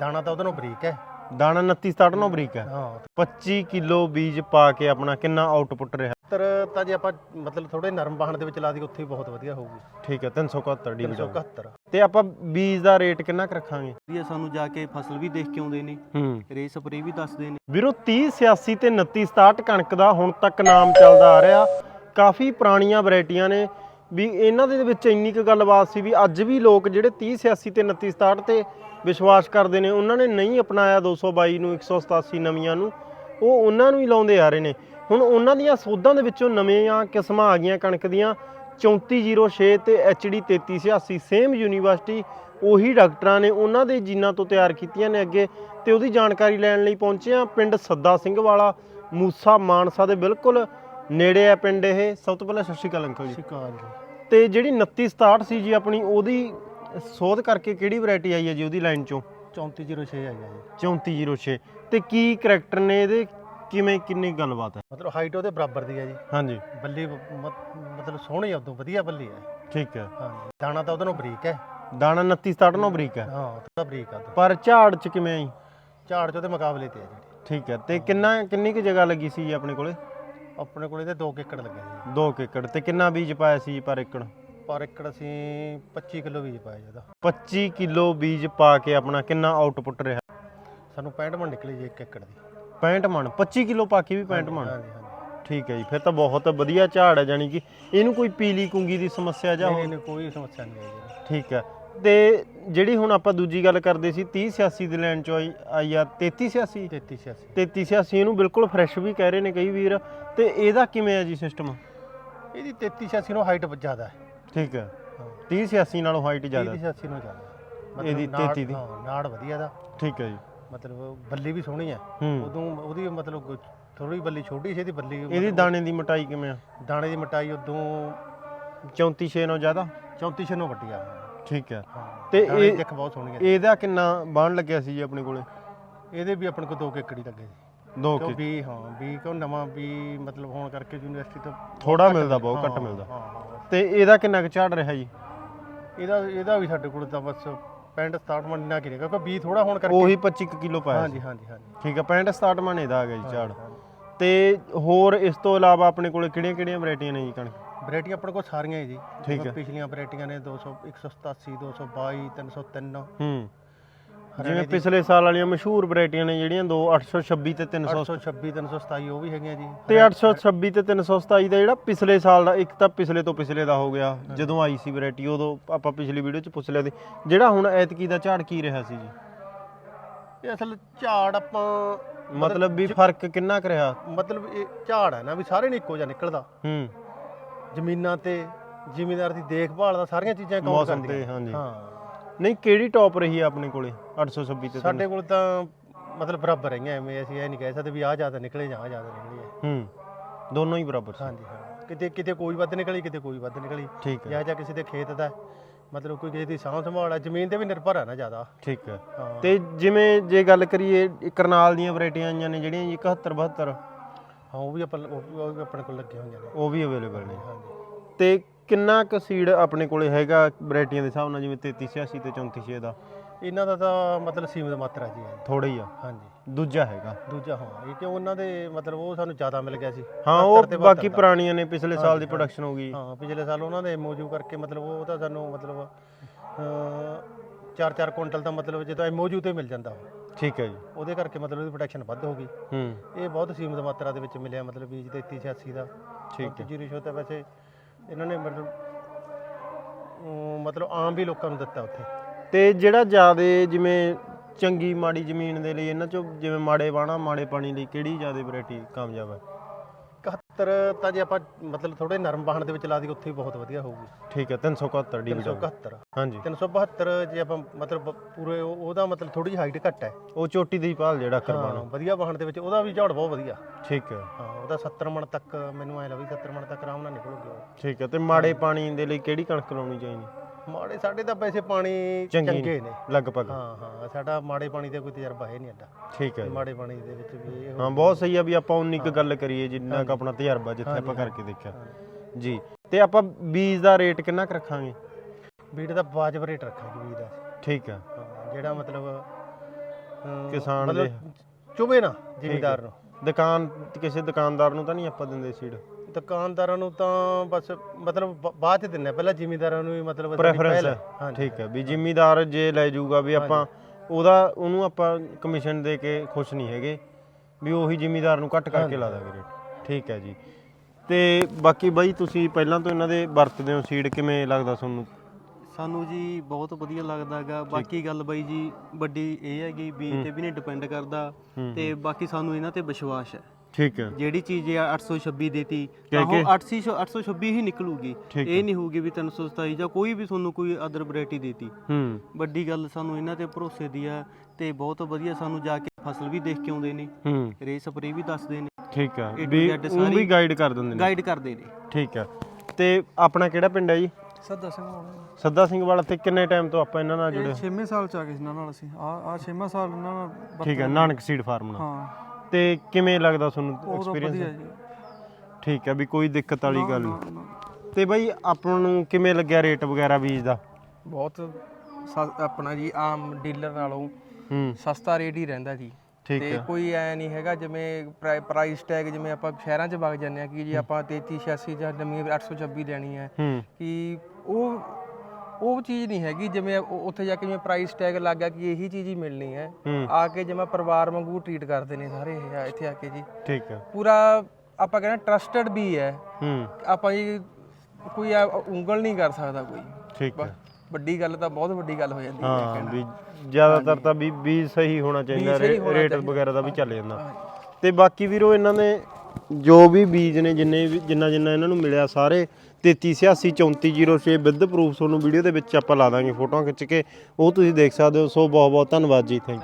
ਦਾਣਾ ਤਾਂ ਉਹਦੇ ਨਾਲੋਂ ਬਰੀਕ ਹੈ। ਦਾਣਾ 29 67 ਨੂੰ ਬਰੀਕ ਹੈ। ਹਾਂ। 25 ਕਿਲੋ ਬੀਜ ਪਾ ਕੇ ਆਪਣਾ ਕਿੰਨਾ ਆਊਟਪੁੱਟ ਰਿਹਾ? ਤਰ ਤਾਂ ਜੇ ਆਪਾਂ ਮਤਲਬ ਥੋੜੇ ਨਰਮ ਬਾਹਣ ਦੇ ਵਿੱਚ ਲਾ ਦੀ ਉੱਥੇ ਹੀ ਬਹੁਤ ਵਧੀਆ ਹੋਊਗੀ। ਠੀਕ ਹੈ 371 ਡੀ 371 ਤੇ ਆਪਾਂ ਬੀਜ ਦਾ ਰੇਟ ਕਿੰਨਾ ਕੁ ਰੱਖਾਂਗੇ? ਵੀ ਸਾਨੂੰ ਜਾ ਕੇ ਫਸਲ ਵੀ ਦੇਖ ਕੇ ਆਉਂਦੇ ਨੇ। ਹੂੰ। ਰੇ ਸਪਰੇ ਵੀ ਦੱਸਦੇ ਨੇ। ਵੀਰੋ 30 86 ਤੇ 29 67 ਕਣਕ ਦਾ ਹੁਣ ਤੱਕ ਨਾਮ ਚੱਲਦਾ ਆ ਰਿਹਾ। ਕਾਫੀ ਪੁਰਾਣੀਆਂ ਵੈਰਾਈਟੀਆਂ ਨੇ। ਵੀ ਇਹਨਾਂ ਦੇ ਵਿੱਚ ਇੰਨੀ ਕੁ ਗੱਲਬਾਤ ਸੀ ਵੀ ਅੱਜ ਵੀ ਲੋਕ ਜਿਹੜੇ 30 86 ਤੇ 29 67 ਤੇ ਵਿਸ਼ਵਾਸ ਕਰਦੇ ਨੇ। ਉਹਨਾਂ ਨੇ ਨਹੀਂ ਅਪਣਾਇਆ 222 ਨੂੰ 187 ਨਵੀਆਂ ਨੂੰ। ਉਹ ਉਹਨਾਂ ਨੂੰ ਹੀ ਲਾਉਂਦੇ ਆ ਰਹੇ ਨੇ। ਹੁਣ ਉਹਨਾਂ ਦੀਆਂ ਸੋਧਾਂ ਦੇ ਵਿੱਚੋਂ ਨਵੀਆਂ ਕਿਸਮਾਂ ਆ ਗਈਆਂ ਕਣਕ ਦੀਆਂ। 3406 ਤੇ HD 3386 ਸੇਮ ਯੂਨੀਵਰਸਿਟੀ ਉਹੀ ਡਾਕਟਰਾਂ ਨੇ ਉਹਨਾਂ ਦੇ ਜੀਨਾਂ ਤੋਂ ਤਿਆਰ ਕੀਤੀਆਂ ਨੇ ਅੱਗੇ। ਤੇ ਉਹਦੀ ਜਾਣਕਾਰੀ ਲੈਣ ਲਈ ਪਹੁੰਚੇ ਆ ਪਿੰਡ ਸੱਦਾ ਸਿੰਘ ਵਾਲਾ ਮੂਸਾ ਮਾਨਸਾ ਦੇ ਬਿਲਕੁਲ ਨੇੜੇ ਆ ਪਿੰਡ ਇਹ। ਸਭ ਤੋਂ ਪਹਿਲਾਂ ਸਤਿ ਸ਼੍ਰੀ ਅਕਾਲ ਅੰਕਲ ਜੀ। ਸ਼ਿਕਾਰ ਜੀ। ਤੇ ਜਿਹੜੀ 2967 ਸੀ ਜੀ ਆਪਣੀ ਉਹਦੀ ਸੋਧ ਕਰਕੇ ਕਿਹੜੀ ਵੈਰਾਈਟੀ ਆਈ ਹੈ ਜੀ ਉਹਦੀ ਲਾਈਨ ਚੋਂ? 3406 ਆਈ ਹੈ ਜੀ। 3406 ਤੇ ਕੀ ਕਰੈਕਟਰ ਨੇ ਇਹਦੇ? ਕਿਵੇਂ ਕਿੰਨੀ ਗੱਲਬਾਤ ਹੈ? ਮਤਲਬ ਹਾਈਟ ਉਹਦੇ ਬਰਾਬਰ ਦੀ ਹੈ ਜੀ। ਹਾਂਜੀ। ਬੱਲੀ ਮਤਲਬ ਸੋਹਣੀ ਆ ਉਦੋਂ ਵਧੀਆ ਬੱਲੀ ਹੈ। ਠੀਕ ਹੈ। ਹਾਂ ਦਾਣਾ ਤਾਂ ਉਹਦੇ ਨਾਲੋਂ ਬਰੀਕ ਹੈ। ਦਾਣਾ 2967 ਨੂੰ ਬਰੀਕ ਹੈ। ਹਾਂ ਥੋੜਾ ਬਰੀਕ ਆ ਉਦੋਂ। ਪਰ ਝਾੜ ਚ ਕਿਵੇਂ ਆਈ? ਝਾੜ ਚ ਉਹਦੇ ਮੁਕਾਬਲੇ ਤੇ ਹੈ ਜਿਹੜੀ ਠੀਕ ਹੈ। ਤੇ ਕਿੰਨਾ ਕਿੰਨੀ ਕੁ ਜਗ੍ਹਾ ਲੱਗੀ ਸੀ ਜੀ ਆਪਣੇ ਕੋਲੇ? ਆਪਣੇ ਕੋਲ ਇਹਦੇ 2 ਏਕੜ ਲੱਗੇ ਜੀ। 2 ਏਕੜ। ਤੇ ਕਿੰਨਾ ਬੀਜ ਪਾਇਆ ਸੀ ਜੀ ਪਰ ਏਕੜ? ਪਰ ਏਕੜ ਅਸੀਂ 25 ਕਿਲੋ ਬੀਜ ਪਾਇਆ ਜੀ ਉਹਦਾ 25 ਕਿਲੋ ਬੀਜ ਪਾ ਕੇ ਆਪਣਾ ਕਿੰਨਾ ਆਊਟਪੁੱਟ ਰਿਹਾ? ਸਾਨੂੰ 65 ਮਣ ਨਿਕਲੀ ਜੀ 1 ਏਕੜ ਦੀ। 65 ਮਣ? 25 ਕਿਲੋ ਪਾ ਕੇ ਵੀ 65 ਮਣ? ਹਾਂਜੀ ਹਾਂਜੀ। ਠੀਕ ਹੈ ਜੀ ਫਿਰ ਤਾਂ ਬਹੁਤ ਵਧੀਆ ਝਾੜ ਹੈ ਜਾਨੀ ਕਿ ਇਹਨੂੰ ਕੋਈ ਪੀਲੀ ਕੁੰਗੀ ਦੀ ਸਮੱਸਿਆ ਜਾਂ ਨਹੀਂ ਨਹੀਂ ਕੋਈ ਸਮੱਸਿਆ ਨਹੀਂ ਜੀ। ਠੀਕ ਹੈ ਤੇ ਜਿਹੜੀ ਹੁਣ ਆਪਾਂ ਦੂਜੀ ਗੱਲ ਕਰਦੇ ਸੀ 30 86 ਦੇ ਲੈਣ ਚੋਂ ਆਈ ਆਈ ਆ 33 86 33 86 33 86 ਇਹਨੂੰ ਬਿਲਕੁਲ ਫਰੈਸ਼ ਵੀ ਕਹਿ ਰਹੇ ਨੇ ਕਈ ਵੀਰ ਤੇ ਇਹਦਾ ਕਿਵੇਂ ਹੈ ਜੀ ਸਿਸਟਮ ਇਹਦੀ 33 86 ਨੂੰ ਹਾਈਟ ਜ਼ਿਆਦਾ ਹੈ। ਠੀਕ ਹੈ। ਹਾਂ 30 86 ਨਾਲੋਂ ਹਾਈਟ ਜ਼ਿਆਦਾ। 33 86 ਨੂੰ ਜ਼ਿਆਦਾ। ਇਹਦੀ ਨਾੜ- 33 ਦੀ। ਨਾੜ ਵਧੀਆ ਦਾ। ਠੀਕ ਹੈ ਜੀ। ਮਤਲਬ ਬੱਲੀ ਵੀ ਸੋਹਣੀ ਹੈ। ਉਦੋਂ ਉਹਦੀ ਮਤਲਬ ਥੋੜੀ ਬੱਲੀ ਛੋਟੀ ਸੀ ਇਹਦੀ ਬੱਲੀ ਇਹਦੀ ਦਾਣੇ ਦੀ ਮੋਟਾਈ ਕਿਵੇਂ ਆ? ਦਾਣੇ ਦੀ ਮਟਾਈ ਉਦੋਂ 34 6 ਨਾਲੋਂ ਜ਼ਿਆਦਾ? 34 ਛੇ ਨੂੰ ਵੱਡੀ ਆ। ਠੀਕ ਹੈ। ਤੇ ਇਹ- ਦੇਖ ਬਹੁਤ ਸੋਹਣੀ ਹੈ। ਇਹਦਾ ਕਿੰਨਾ ਬਾਣ ਲੱਗਿਆ ਸੀ ਜੀ ਆਪਣੇ ਕੋਲੇ? ਇਹਦੇ ਵੀ ਆਪਣੇ ਕੋਲ ਦੋ ਕੁ ਏਕੜ ਹੀ ਲੱਗੇ ਸੀ। ਦੋ ਕਿ ਵੀ ਹਾਂ ਵੀ ਕਿਉਂ ਨਵਾਂ ਵੀ ਮਤਲਬ ਹੋਣ ਕਰਕੇ ਯੂਨੀਵਰਸਿਟੀ ਤੋਂ ਥੋੜਾ ਮਿਲਦਾ ਬਹੁਤ ਘੱਟ ਮਿਲਦਾ। ਹਾਂ। ਤੇ ਇਹਦਾ ਕਿੰਨਾ ਕੁ ਝਾੜ ਰਿਹਾ ਜੀ? ਇਹਦਾ ਇਹਦਾ ਵੀ ਸਾਡੇ ਕੋਲ ਤਾਂ ਬਸ 65 67 ਮਣ ਨਾ ਕਿਰੇ ਕਿਉਂਕਿ ਬੀ ਥੋੜਾ ਹੋਣ ਕਰਕੇ ਉਹੀ 25 ਕਿਲੋ ਪਾਇਆ ਹਾਂਜੀ ਹਾਂਜੀ ਹਾਂਜੀ। ਠੀਕ ਹੈ 65 67 ਮਣ ਇਹਦਾ ਆ ਗਿਆ ਜੀ ਝਾੜ। ਤੇ ਹੋਰ ਇਸ ਤੋਂ ਇਲਾਵਾ ਆਪਣੇ ਕੋਲੇ ਕਿਹੜੀਆਂ ਕਿਹੜੀਆਂ ਵੈਰਾਈਟੀਆਂ ਨੇ ਜੀ ਕਣਕ? ਵੈਰਾਈਟੀਆਂ ਆਪਣੇ ਕੋਲ ਸਾਰੀਆਂ ਹੀ ਜੀ। ਠੀਕ ਹੈ। ਪਿਛਲੀਆਂ ਵੈਰਾਈਟੀਆਂ ਨੇ 200 187 222 303 ਹੂੰ। ਜਿਵੇਂ ਪਿਛਲੇ ਸਾਲ ਵਾਲੀਆਂ ਮਸ਼ਹੂਰ ਵੈਰਾਈਟੀਆਂ ਨੇ ਜਿਹੜੀਆਂ ਦੋ 826 ਤੇ 300 826 327 ਉਹ ਵੀ ਹੈਗੀਆਂ ਜੀ। ਤੇ 826 ਤੇ 327 ਦਾ ਜਿਹੜਾ ਪਿਛਲੇ ਸਾਲ ਦਾ ਇੱਕ ਤਾਂ ਪਿਛਲੇ ਤੋਂ ਪਿਛਲੇ ਦਾ ਹੋ ਗਿਆ ਜਦੋਂ ਆਈ ਸੀ ਵੈਰਾਈਟੀ ਉਦੋਂ ਆਪਾਂ ਪਿਛਲੀ ਵੀਡੀਓ 'ਚ ਪੁੱਛ ਲਿਆ ਸੀ। ਜਿਹੜਾ ਹੁਣ ਐਤਕੀ ਦਾ ਝਾੜ ਕੀ ਰਿਹਾ ਸੀ ਜੀ? ਇਹ ਅਸਲ ਝਾੜ ਆਪਾਂ ਮਤਲਬ ਵੀ ਫ਼ਰਕ ਕਿੰਨਾ ਕੁ ਰਿਹਾ? ਮਤਲਬ ਇਹ ਝਾੜ ਹੈ ਨਾ ਵੀ ਸਾਰੇ ਨੇ ਇੱਕੋ ਜਿਹਾ ਨਿਕਲਦਾ। ਹੂੰ। ਜ਼ਮੀਨਾਂ ਤੇ ਜ਼ਿਮੀਂਦਾਰ ਦੀ ਦੇਖਭਾਲ ਦਾ ਸਾਰੀਆਂ ਚੀਜ਼ਾਂ ਕਰਦੀਆਂ। ਤੇ ਹਾਂਜੀ। ਹਾਂ। ਨਹੀਂ ਕਿਹੜੀ ਟੌਪ ਰਹੀ ਆ ਆਪਣੇ ਕੋਲੇ? 826 ਤੇ ਸਾਡੇ ਕੋਲ ਤਾਂ ਮਤਲਬ ਬਰਾਬਰ ਰਹੀਆਂ ਐਵੇਂ ਅਸੀਂ ਇਹ ਨਹੀਂ ਕਹਿ ਸਕਦੇ ਵੀ ਆਹ ਜ਼ਿਆਦਾ ਨਿਕਲੇ ਜਾਂ ਆਹ ਜ਼ਿਆਦਾ ਨਿਕਲੀ ਹੈ ਦੋਨੋਂ ਹੀ ਬਰਾਬਰ ਸੀ। ਹਾਂਜੀ ਹਾਂ। ਕਿਤੇ ਕਿਤੇ ਕੋਈ ਵੱਧ ਨਿਕਲੀ ਕਿਤੇ ਕੋਈ ਵੱਧ ਨਿਕਲੀ। ਠੀਕ ਹੈ। ਜਾਂ ਜਾਂ ਕਿਸੇ ਦੇ ਖੇਤ ਦਾ ਮਤਲਬ ਕੋਈ ਕਿਸੇ ਦੀ ਸਾਂਭ ਸੰਭਾਲ ਹੈ ਜ਼ਮੀਨ ਤੇ ਵੀ ਨਿਰਭਰ ਹੈ ਨਾ ਜ਼ਿਆਦਾ। ਠੀਕ ਹੈ। ਤੇ ਜਿਵੇਂ ਜੇ ਗੱਲ ਕਰੀਏ ਕਰਨਾਲ ਦੀਆਂ ਵੈਰਾਈਟੀਆਂ ਆਈਆਂ ਨੇ ਜਿਹੜੀਆਂ ਜੀ 71 72 ਹਾਂ ਉਹ ਵੀ ਆਪਾਂ ਉਹ ਵੀ- ਉਹ ਵੀ ਆਪਣੇ ਕੋਲ ਲੱਗੇ ਹੋਈਆਂ ਨੇ। ਉਹ ਵੀ ਅਵੇਲੇਬਲ ਨੇ। ਹਾਂਜੀ। ਤੇ ਕਿੰਨਾ ਕੁ ਸੀਡ ਆਪਣੇ ਕੋਲੇ ਹੈਗਾ ਵੈਰਾਈਟੀਆਂ ਦੇ ਹਿਸਾਬ ਨਾਲ ਜਿਵੇਂ 33 86 ਤੇ 34 ਛੇ ਦਾ? ਇਹਨਾਂ ਦਾ ਤਾਂ ਮਤਲਬ ਸੀਮਿਤ ਮਾਤਰਾ ਜੀ ਹੈ। ਥੋੜਾ ਹੀ ਆ। ਹਾਂਜੀ। ਦੂਜਾ ਹੈਗਾ। ਦੂਜਾ ਹਾਂ। ਇਹ ਕਿਉਂ ਉਹਨਾਂ ਦੇ ਮਤਲਬ ਉਹ ਸਾਨੂੰ ਜ਼ਿਆਦਾ ਮਿਲ ਗਿਆ ਸੀ? ਹਾਂ 72 ਉਹ ਤੇ ਬਾਕੀ 72 ਪੁਰਾਣੀਆਂ ਨੇ ਪਿਛਲੇ ਸਾਲ ਦੀ ਪ੍ਰੋਡਕਸ਼ਨ ਹੋ। ਗਈ। ਹਾਂ ਪਿਛਲੇ ਸਾਲ ਉਹਨਾਂ ਦੇ ਐਮਓਯੂ ਕਰਕੇ ਮਤਲਬ ਉਹ ਤਾਂ ਸਾਨੂੰ ਮਤਲਬ 4-4 ਕੁਇੰਟਲ ਦਾ ਮਤਲਬ ਜਦੋਂ ਐਮਓਯੂ ਤੇ ਮਿਲ ਜਾਂਦਾ ਉਹ। ਠੀਕ ਹੈ ਜੀ। ਉਹਦੇ ਕਰਕੇ ਮਤਲਬ ਉਹਦੀ ਪ੍ਰੋਡਕਸ਼ਨ ਵੱਧ ਹੋ ਗਈ। ਹੂੰ। ਇਹ ਬਹੁਤ ਸੀਮਿਤ ਮਾਤਰਾ ਦੇ ਵਿੱਚ ਮਿਲਿਆ ਮਤਲਬ ਬੀਜ 33 86 ਦਾ। ਠੀਕ ਹੈ। ਜੀ ਰਿਸ਼ੋ ਤਾਂ ਵੈਸੇ ਇਹਨਾਂ ਨੇ ਮਤਲਬ ਅਮ, ਮਤਲਬ ਆਮ ਵੀ ਲੋਕਾਂ ਨੂੰ ਦਿੱਤਾ ਉੱਥੇ। ਤੇ ਜਿਹੜਾ ਜ਼ਿਆਦੇ ਜਿਵੇਂ ਚੰਗੀ ਮਾੜੀ ਜ਼ਮੀਨ ਦੇ ਲਈ ਇਹਨਾਂ ਚੋਂ ਜਿਵੇਂ ਮਾੜੇ ਵਾਣਾ ਮਾੜੇ ਪਾਣੀ ਲਈ ਕਿਹੜੀ ਜ਼ਿਆਦੇ ਵੈਰਾਈਟੀ ਕਾਮਯਾਬ ਹੈ? 71 ਤਾਂ ਜੇ ਆਪਾਂ ਮਤਲਬ ਥੋੜੇ ਨਰਮ ਬਾਹਣ ਦੇ ਵਿੱਚ ਲਾ ਦੀ ਉੱਥੇ ਬਹੁਤ ਵਧੀਆ ਹੋਊਗੀ। ਠੀਕ ਹੈ 371 ਡੀ 371 ਹਾਂਜੀ। 372 ਜੇ ਆਪਾਂ ਮਤਲਬ ਪੂਰੇ ਉਹ- ਉਹਦਾ ਮਤਲਬ ਥੋੜੀ ਜਿਹੀ ਹਾਈਟ ਘੱਟ ਹੈ। ਉਹ ਚੋਟੀ ਦੀ ਭਾਲ ਜਿਹੜਾ ਹਾਂ, ਕਰਵਾਣਾ ਵਧੀਆ ਬਾਹਣ ਦੇ ਵਿੱਚ ਉਹਦਾ ਵੀ ਝਾੜ ਬਹੁਤ ਵਧੀਆ। ਠੀਕ ਹੈ। ਹਾਂ ਉਹਦਾ 70 ਮਣ ਤੱਕ ਮੈਨੂੰ ਐ ਲੱਗਦਾ 70 ਮਣ ਤੱਕ ਆਰਾਮ ਨਾਲ ਨਿਕਲੂਗੀ ਉਹ। ਠੀਕ ਹੈ ਤੇ ਮਾੜੇ ਪਾਣੀ ਦੇ ਲਈ ਕਿਹੜੀ ਕਣਕ ਲਾਉਣੀ ਚਾਹੀਦੀ? ਮਾੜੇ ਸਾਡੇ ਤਾਂ ਵੈਸੇ ਪਾਣੀ ਚੰਗੀ ਚੰਗੇ ਨੇ। ਲਗਭਗ। ਹਾਂ ਹਾਂ ਸਾਡਾ ਮਾੜੇ ਪਾਣੀ ਦਾ ਕੋਈ ਤਜਰਬਾ ਹੈ ਨਹੀਂ ਅੱਡਾ ਠੀਕ ਹੈ ਜੀ। ਮਾੜੇ ਪਾਣੀ ਦੇ ਵਿੱਚ ਵੀ ਇਹ ਹਾਂ ਬਹੁਤ ਸਹੀ ਆ ਵੀ ਆਪਾਂ ਉਨੀ ਕੁ ਗੱਲ ਕਰੀਏ ਜਿੰਨਾ ਕੁ ਆਪਣਾ ਤਜਰਬਾ ਜਿੱਥੇ ਆਪਾਂ ਕਰਕੇ ਦੇਖਿਆ। ਜੀ ਤੇ ਆਪਾਂ ਬੀਜ ਦਾ ਰੇਟ ਕਿੰਨਾ ਕੁ ਰੱਖਾਂਗੇ? ਬੀਟ ਦਾ ਵਾਜਬ ਰੇਟ ਰੱਖਾਂਗੇ ਬੀਜ ਦਾ। ਠੀਕ ਹੈ ਹਾਂ ਜਿਹੜਾ ਮਤਲਬ ਕਿਸਾਨ ਦੇ ਮਤਲਬ ਚੁਬੇ ਨਾ ਜ਼ਿਮੀਦਾਰ ਨੂੰ। ਦੁਕਾਨ ਕਿਸੇ ਦੁਕਾਨਦਾਰ ਨੂੰ ਤਾਂ ਨਹੀਂ ਆਪਾਂ ਦਿੰਦੇ ਸੀਡ ਦੁਕਾਨਦਾਰਾਂ ਨੂੰ ਤਾਂ ਬਸ ਮਤਲਬ ਬ- ਬਾਅਦ ਚ ਦਿੰਨੇ ਪਹਿਲਾਂ ਜ਼ਿਮੀਦਾਰਾਂ ਨੂੰ ਵੀ ਮਤਲਬ ਸਾਡੀ ਪ੍ਰੈਫਰੈਂਸ ਪਹਿਲ ਹੈ। ਠੀਕ ਹੈ ਵੀ ਜ਼ਿਮੀਦਾਰ ਜੇ ਲੈ ਜਾਊਗਾ ਵੀ ਆਪਾਂ ਉਹਦਾ ਉਹਨੂੰ ਆਪਾਂ ਕਮਿਸ਼ਨ ਦੇ ਕੇ ਖੁਸ਼ ਨਹੀਂ ਹੈਗੇ ਵੀ ਉਹੀ ਜ਼ਿਮੀਦਾਰ ਨੂੰ ਘੱਟ ਕਰਕੇ ਲਾ ਦਾਂਗੇ ਰੇਟ ਠੀਕ ਹੈ ਜੀ। ਤੇ ਬਾਕੀ ਬਾਈ ਤੁਸੀਂ ਪਹਿਲਾਂ ਤੋਂ ਇਹਨਾਂ ਦੇ ਵਰਤਦੇ ਹੋ ਸੀਡ ਕਿਵੇਂ ਲੱਗਦਾ ਤੁਹਾਨੂੰ? ਸਾਨੂੰ ਜੀ ਬਹੁਤ ਵਧੀਆ ਲੱਗਦਾਗਾ ਬਾਕੀ ਗੱਲ ਬਾਈ ਜੀ ਵੱਡੀ ਇਹ ਹੈਗੀ ਬੀਜ ਤੇ ਵੀ ਨਹੀਂ ਡਿਪੈਂਡ ਕਰਦਾ ਤੇ ਬਾਕੀ ਸਾਨੂੰ ਇਹਨਾਂ ਤੇ ਵਿਸ਼ਵਾਸ ਹੈ। ਠੀਕ ਹੈ। ਜਿਹੜੀ ਚੀਜ਼ ਇਹ 826 ਦੇਤੀ ਤਾਂ ਉਹ 800 826 ਹੀ ਨਿਕਲੂਗੀ। ਇਹ ਨਹੀਂ ਹੋਊਗੀ ਵੀ 327 ਜਾਂ ਕੋਈ ਵੀ ਤੁਹਾਨੂੰ ਕੋਈ ਅਦਰ ਵੈਰਾਈਟੀ ਦੇਤੀ। ਹੂੰ। ਵੱਡੀ ਗੱਲ ਸਾਨੂੰ ਇਹਨਾਂ ਤੇ ਭਰੋਸੇ ਦੀ ਆ ਤੇ ਬਹੁਤ ਵਧੀਆ ਸਾਨੂੰ ਜਾ ਕੇ ਫਸਲ ਵੀ ਦੇਖ ਕੇ ਆਉਂਦੇ ਨੇ। ਹੂੰ। ਰੇ ਸਪਰੇ ਵੀ ਦੱਸਦੇ ਨੇ। ਠੀਕ ਵੀ Z ਉਹ ਵੀ ਗਾਈਡ ਕਰ ਦਿੰਦੇ ਨੇ। ਗਾਈਡ ਕਰਦੇ ਨੇ। ਠੀਕ ਹੈ ਤੇ ਆਪਣਾ ਕਿਹੜਾ ਪਿੰਡ ਹੈ ਜੀ? ਸੱਦਾ ਸਿੰਘ ਹੋਣਾ ਸੱਦਾ ਸਿੰਘ ਵਾਲਾ ਤੇ ਕਿੰਨੇ ਟਾਈਮ ਤੋਂ ਆਪਾਂ ਇਹਨਾਂ ਨਾਲ ਜੁੜੇ ਇਹ 6ਵੇਂ ਸਾਲ ਚ ਆ ਗਏ ਇਹਨਾਂ ਨਾਲ ਅਸੀਂ। ਆ ਆ 6ਵਾਂ ਸਾਲ ਇਹਨਾਂ ਨਾਲ ਠੀਕ ਹੈ ਨਾਨਕ ਸੀਡ ਫਾਰਮ ਨਾਲ। ਹਾਂ। ਤੇ ਕਿਵੇਂ ਲੱਗਦਾ ਤੁਹਾਨੂੰ ਬਹੁਤ ਵਧੀਆ ਐਕਸਪੀਰੀਅੰਸ ਜੀ। ਠੀਕ ਹੈ ਵੀ ਕੋਈ ਦਿੱਕਤ ਵਾਲੀ ਗੱਲ ਨਾ, ਨਹੀਂ। ਨਾ। ਤੇ ਬਾਈ ਆਪਾਂ ਨੂੰ ਕਿਵੇਂ ਲੱਗਿਆ ਰੇਟ ਵਗੈਰਾ ਬੀਜ ਦਾ ਬਹੁਤ ਸਸ- ਆਪਣਾ ਜੀ ਆਮ ਡੀਲਰ ਨਾਲੋਂ ਹੂੰ। ਸਸਤਾ ਰੇਟ ਹੀ ਰਹਿੰਦਾ ਜੀ। ਠੀਕ ਤੇ ਹੈ। ਕੋਈ ਐ ਨਹੀਂ ਹੈਗਾ ਜਿਵੇਂ ਪ੍ਰਾਈਸ ਟੈਗ ਜਿਵੇਂ ਆਪਾਂ ਸ਼ਹਿਰਾਂ 'ਚ ਵਗ ਜਾਂਦੇ ਆ ਕਿ ਜੀ ਆਪਾਂ 33 86 ਜਾਂ ਨਵੀਂ 826 ਲੈਣੀ ਹੈ ਹੂੰ। ਕਿ ਉਹ ਉਹ ਚੀਜ਼ ਨਹੀਂ ਹੈਗੀ ਜਿਵੇਂ ਉੱਥੇ ਜਾ ਕੇ ਜਿਵੇਂ ਪ੍ਰਾਈਸ ਟੈਗ ਲੱਗ ਗਿਆ ਕਿ ਇਹੀ ਚੀਜ਼ ਹੀ ਮਿਲਣੀ ਹੈ। ਹੂੰ। ਆ ਕੇ ਜਿਵੇਂ ਪਰਿਵਾਰ ਵਾਂਗੂ ਟ੍ਰੀਟ ਕਰਦੇ ਨੇ ਸਾਰੇ ਇਹ ਆ- ਇੱਥੇ ਆ ਕੇ ਜੀ। ਠੀਕ ਹੈ। ਪੂਰਾ ਆਪਾਂ ਕਹਿੰਦੇ ਟਰਸਟਡ ਵੀ ਹੈ। ਹੂੰ। ਆਪਾਂ ਜੀ ਕੋਈ ਆ- ਉਂਗਲ ਨਹੀਂ ਕਰ ਸਕਦਾ ਕੋਈ। ਠੀਕ ਹੈ। ਵੱਡੀ ਗੱਲ ਤਾਂ ਬਹੁਤ ਵੱਡੀ ਗੱਲ ਹੋ ਜਾਂਦੀ ਹੈ ਹਾਂ ਵੀ ਜ਼ਿਆਦਾਤਰ ਤਾਂ ਵੀ ਬੀਜ ਸਹੀ ਹੋਣਾ ਚਾਹੀਦਾ ਸਹੀ ਰੇ- ਹੋਣਾ ਰੇਟ ਚਾਹੀਦਾ। ਵਗੈਰਾ ਦਾ ਵੀ ਚੱਲ ਜਾਂਦਾ। ਤੇ ਬਾਕੀ ਵੀਰੋ ਇਹਨਾਂ ਨੇ ਜੋ ਵੀ ਬੀਜ ਨੇ ਜਿੰਨੇ ਵੀ ਜਿੰਨਾ ਜਿੰਨਾ ਇਹਨਾਂ ਨੂੰ ਮਿਲਿਆ ਸਾਰੇ 3386 3406 ਵਿਦ ਪ੍ਰੂਫ ਤੁਹਾਨੂੰ ਵੀਡੀਓ ਦੇ ਵਿੱਚ ਆਪਾਂ ਲਾ ਦਾਂਗੇ, ਫੋਟੋਆਂ ਖਿੱਚ ਕੇ। ਉਹ ਤੁਸੀਂ ਦੇਖ ਸਕਦੇ ਹੋ। ਸੋ ਬਹੁਤ ਬਹੁਤ ਧੰਨਵਾਦ ਜੀ ਥੈਂਕ